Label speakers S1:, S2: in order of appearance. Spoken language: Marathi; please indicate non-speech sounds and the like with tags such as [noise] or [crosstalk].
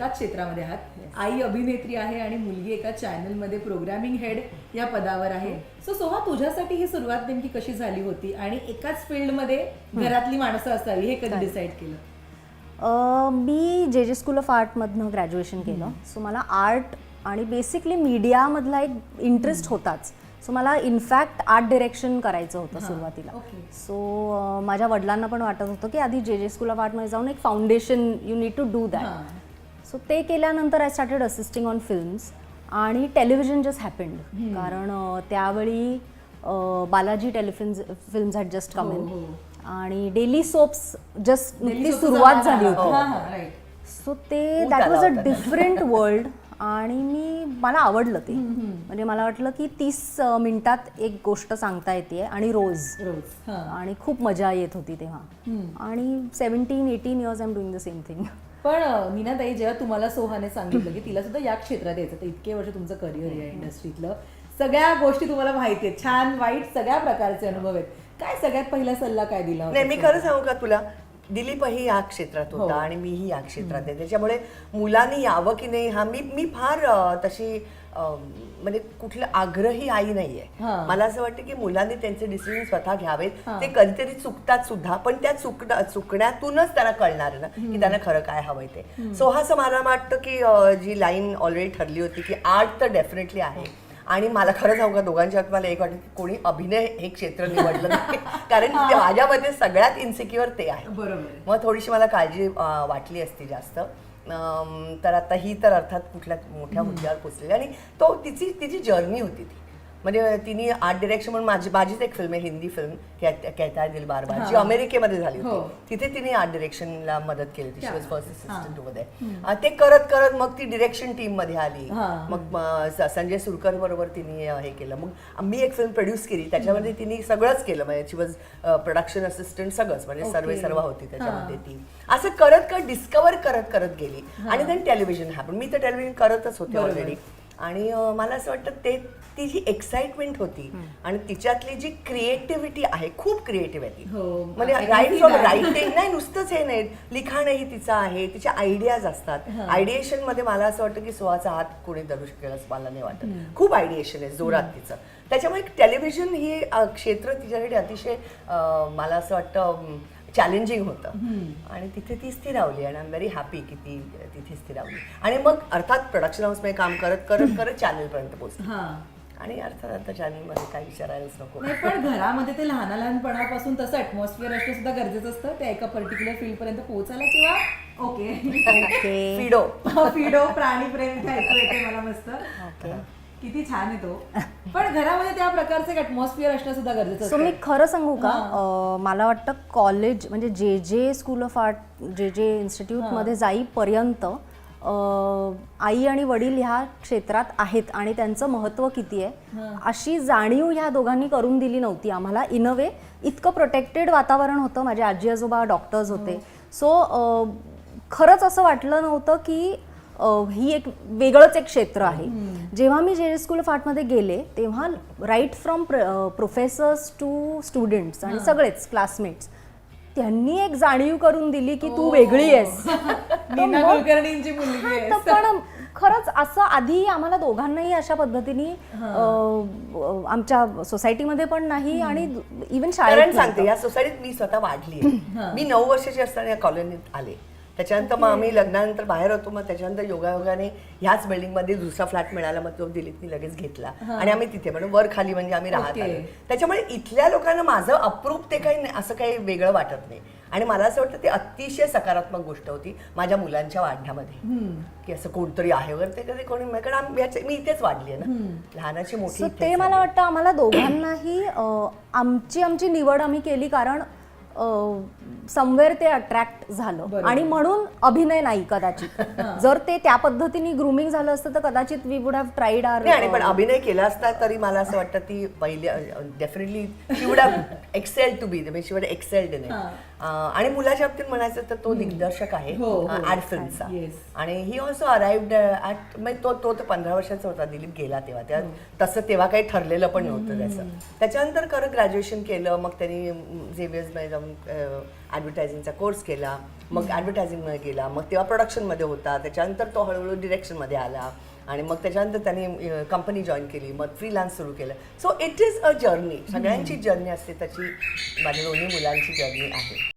S1: एकाच क्षेत्रामध्ये आहात. आई अभिनेत्री आहे आणि मुलगी एका चॅनलमध्ये प्रोग्रामिंग हेड या पदावर आहे. सो सोहा तुझ्यासाठी ही सुरुवात नेमकी कशी झाली होती आणि एकाच फील्डमध्ये घरातली माणसं असावी हे कधी डिसाईड केलं?
S2: मी जे जे स्कूल ऑफ आर्टमधनं ग्रॅज्युएशन केलं. सो मला आर्ट आणि बेसिकली मीडियामधला एक इंटरेस्ट होताच. सो मला इनफॅक्ट आर्ट डिरेक्शन करायचं होतं सुरुवातीला. सो माझ्या वडिलांना पण वाटत होतं की आधी जे जे स्कूल ऑफ आर्टमध्ये जाऊन एक foundation you need to do that
S1: हां.
S2: सो ते केल्यानंतर I started assisting on films आणि टेलिव्हिजन जस्ट हॅपन्ड कारण त्यावेळी Balaji Telefilms films had just come
S1: हो,
S2: इन
S1: हो.
S2: आणि डेली सोप्स जस्ट
S1: Delhi
S2: नुकती
S1: सोबत
S2: सुरुवात झाली. होती.
S1: हां, हां, right.
S2: सो ते that was a. Different world आणि मी मला आवडलं ते. म्हणजे मला वाटलं की तीस मिनिटात एक गोष्ट सांगता येते आणि रोज.
S1: रोज. हां.
S2: आणि खूप मजा येत होती तेव्हा. आणि seventeen eighteen years I am doing the same thing
S1: पण मीनाताई जेव्हा तुम्हाला सोहाने सांगितलं की तिला सुद्धा या क्षेत्रात यायचं तर इतके वर्ष तुमचं करिअर आहे इंडस्ट्रीतलं सगळ्या गोष्टी तुम्हाला माहिती आहेत. छान वाईट सगळ्या प्रकारचे अनुभव आहेत. काय सगळ्यात पहिला सल्ला काय दिला
S3: नाही मी खरं सांगू का तुला? दिलीपही या क्षेत्रात होता
S1: हो.
S3: आणि मीही या क्षेत्रात आहे. त्याच्यामुळे मुलांनी यावं की नाही हा मी मी फार तशी म्हणजे कुठलं आग्रही आई नाहीये.
S1: हा.
S3: मला असं वाटतं की मुलांनी त्यांचे डिसिजन स्वतः घ्यावेत.
S1: हा.
S3: ते कधीतरी चुकतात सुद्धा पण त्या चुक चुकण्यातूनच त्यांना कळणार आहे ना की त्यांना खरं काय हवंय ते. सो असं मला वाटतं की जी लाईन ऑलरेडी ठरली होती की आर्ट तर डेफिनेटली आहे. आणि मला खरं सांगू का दोघांच्या बाबतीत मला एक वाटतं की कोणी अभिनय हे क्षेत्र निवडलं नाही. [laughs] कारण माझ्यामध्ये सगळ्यात इन्सिक्युअर ते आहे.
S1: बरोबर.
S3: मग थोडीशी मला काळजी अं, वाटली असती जास्त. अं, तर आता ही तर अर्थात कुठल्या मोठ्या मुद्द्यावर पोचलेली आणि तो तिची तिची जर्नी होती ती. म्हणजे तिने आर्ट डिरेक्शन म्हणून माझी माझीच एक फिल्म आहे हिंदी फिल्म कहता है दिल बार बार जी
S1: हा.
S3: अमेरिकेमध्ये झाली
S1: हो.
S3: होती तिथे तिने आर्ट डिरेक्शनला मदत केली होती.
S1: क्या?
S3: शी वॉज
S1: बात.
S3: फर्स्ट
S1: हा.
S3: असिस्टंटमध्ये ते करत करत मग ती डिरेक्शन टीममध्ये आली.
S1: हा.
S3: मग संजय सुरकर बरोबर तिने हे केलं. मग मी एक फिल्म प्रोड्यूस केली. त्याच्यामध्ये तिने सगळंच केलं. म्हणजे शी वॉज प्रोडक्शन असिस्टंट सगळंच. म्हणजे सर्व. सर्व होती त्याच्यामध्ये ती. असं करत करत डिस्कवर करत करत गेली. आणि देन टेलिव्हिजन हॅपन मी तर टेलिव्हिजन करतच होते. ऑलरेडी आणि मला असं वाटतं ते ती जी एक्साइटमेंट होती आणि तिच्यातली जी क्रिएटिव्हिटी आहे खूप क्रिएटिव्ह आहे ती.
S1: हो.
S3: म्हणजे राईट फ्रॉम. रायटिंग नाही नुसतंच हे नाही. लिखाणही तिचं आहे तिच्या आयडियाज असतात. आयडिएशनमध्ये मला असं वाटतं की सुहाचा हात कोणी धरू शकेल असं मला नाही वाटत. खूप आयडिएशन आहे जोरात तिचं. त्याच्यामुळे टेलिव्हिजन हे क्षेत्र तिच्यासाठी अतिशय मला असं वाटतं चॅलेंजिंग होतं. आणि तिथे ती स्थिरावली आणि आय एम व्हेरी हॅपी की ती तिथे स्थिरावली आणि मग अर्थात प्रोडक्शन हाऊसमध्ये काम करत करत करत चॅनलपर्यंत पोहोचली.
S1: हां.
S3: आणि अर्थात आता चॅनलमध्ये काय विचारायलाच नको.
S1: नाही पण घरामध्ये ते लहान लहानपणापासून तसं ॲटमॉस्फिअर असणं सुद्धा गरजेचं असतं. त्या एका पर्टिक्युलर फील्ड पर्यंत पोहोचायला किंवा ओके
S3: फिडो
S1: फिडो प्राणी प्रेम इथे ऐकू येते मला मस्त.
S2: ओके
S1: किती छान आहे तो. पण घरामध्ये त्या प्रकारचं ॲटमॉस्फिअर असणं सुद्धा गरजेचं
S2: सो मी खरं सांगू का? अं, मला वाटतं कॉलेज म्हणजे जे जे स्कूल ऑफ आर्ट जे जे इन्स्टिट्यूटमध्ये जाईपर्यंत अं, आई आणि वडील ह्या क्षेत्रात आहेत आणि त्यांचं महत्त्व किती आहे अशी जाणीव ह्या दोघांनी करून दिली नव्हती आम्हाला. इन अ वे इतकं प्रोटेक्टेड वातावरण होतं. माझे आजी आजोबा डॉक्टर्स होते सो खरंच असं वाटलं नव्हतं की ही एक वेगळंच एक क्षेत्र आहे. जेव्हा मी जे स्कूल ऑफ आर्टमध्ये गेले तेव्हा right from professors to students आणि सगळेच क्लासमेट्स त्यांनी एक जाणीव करून दिली की तू वेगळी आहेस. [laughs] हा, पण खरंच असं आधी आम्हाला दोघांनाही अशा पद्धतीने आमच्या सोसायटीमध्ये पण नाही आणि इवन
S3: कारण
S2: शाळेत
S3: सांगते. या सोसायटीत मी स्वतः वाढली मी नऊ वर्षाची असताना या कॉलनीत आले. त्याच्यानंतर मग आम्ही लग्नानंतर बाहेर होतो मग त्याच्यानंतर योगायोगाने ह्याच बिल्डिंगमध्ये दुसरा फ्लॅट मिळाला मग तो दिलीपनी लगेच घेतला. आणि आम्ही तिथे म्हणजे वर खाली म्हणजे आम्ही राहत. आलो. त्याच्यामुळे इथल्या लोकांना माझं अप्रूप ते काही नाही- असं काही वेगळं वाटत नाही. आणि मला असं वाटतं ते अतिशय सकारात्मक गोष्ट होती माझ्या मुलांच्या वाढण्यामध्ये. की असं कोणतरी आहे वगैरे ते कधी कोणी कारण मी इथेच वाढली आहे ना. लहानाची मोठी
S2: ते मला. वाटतं आम्हाला दोघांनाही आमची आमची निवड आम्ही केली कारण समवेअर ते अट्रॅक्ट झालं. आणि म्हणून अभिनय नाही कदाचित. [laughs] जर ते त्या पद्धतीने ग्रुमिंग झालं असतं तर कदाचित we would have tried or
S3: नाही आणि पण अभिनय केला असता तरी मला असं वाटतं ती पहिल्या definitely she would have excel to be she would excelled in आणि मुलाच्या बाबतीत म्हणायचं तर तो दिग्दर्शक आहे
S1: हो, हो.
S3: ऍड फिल्मचा
S1: Yes.
S3: आणि ही ऑल्सो अराइव्ड ऍट म्हणजे तो तो तर पंधरा वर्षाचा होता दिलीप गेला तेव्हा. त्या तसं तेव्हा काही ठरलेलं पण नव्हतं त्याचं. त्याच्यानंतर खरं ग्रॅज्युएशन केलं मग त्यांनी झेवियर्समध्ये जाऊन ॲडव्हर्टायझिंगचा कोर्स केला मग ॲडव्हर्टायझिंगमध्ये गेला मग तेव्हा प्रोडक्शनमध्ये होता त्याच्यानंतर तो हळूहळू डिरेक्शनमध्ये आला आणि मग त्याच्यानंतर त्याने कंपनी जॉईन केली मग फ्रीलान्स सुरू केलं. So it is a journey सगळ्यांची जर्नी असते तशी माझ्या दोन्ही मुलांची जर्नी आहे.